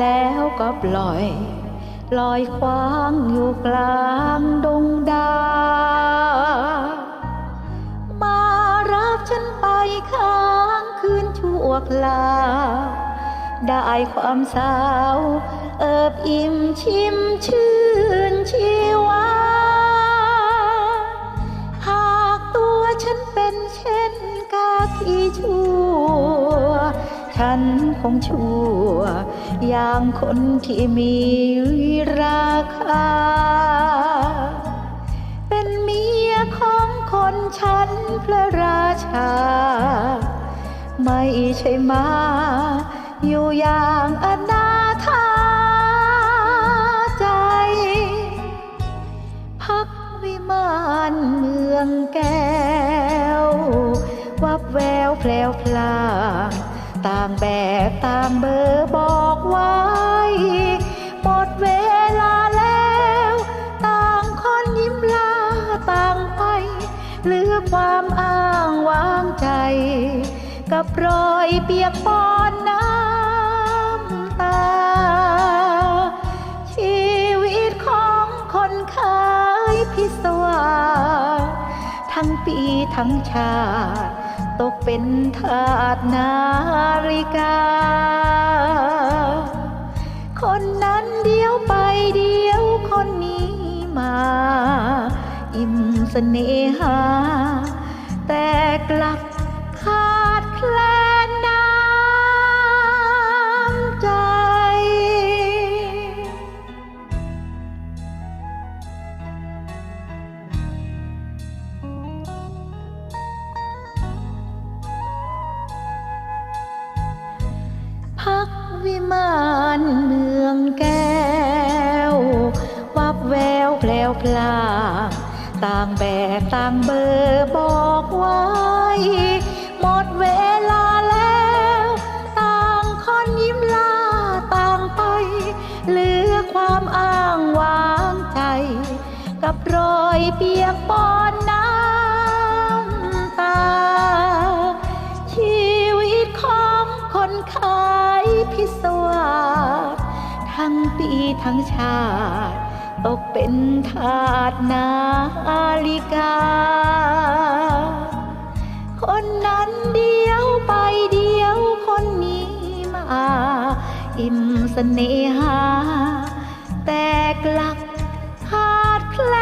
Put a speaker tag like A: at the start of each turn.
A: แล้วก็ปล่อย ลอยคว้างอยู่กลางดงดา มารับฉันไปค้างคืนชั่วคราได้ความสาว เอิบอิ่มชิมชื่นชีวา ฉันคงชั่ว อย่างคนที่มีราคา เป็นเมียของคนชั้นพระราชา ไม่ใช่มา อยู่อย่างอนาถาใจ พักวิมานเมืองแก้ว วับแววแพลวพลาง ต่างแบบต่างเบอร์บอกไว้ หมดเวลาแล้ว ต่างคนยิ้มลาต่างไป เหลือความอ้างวางใจ กับรอยเปียกปอนน้ำตา ชีวิตของคนขายพิศวาทั้งปีทั้งชาติ ตกเป็นทาสนาฬิกา คนนั้นเดียวไปเดียวคนนี้มา อิ่มเสน่หา แต่กลับขาดแคลน วิมานเมืองแก้ว วับแววแพลวพลางต่างแบบต่างเบอร์บอกไว้หมดเวลาแล้ว ต่างคนยิ้มลาต่างไป เหลือความอ้างวางใจ กับรอยเปียกปอนน้ำ พิศวาสทั้งปีทั้งชาติตกเป็นทาสนาฬิกา คนนั้นเดียวไปเดียวคนนี้มา อิ่มเสน่หา แต่กลับขาดแคล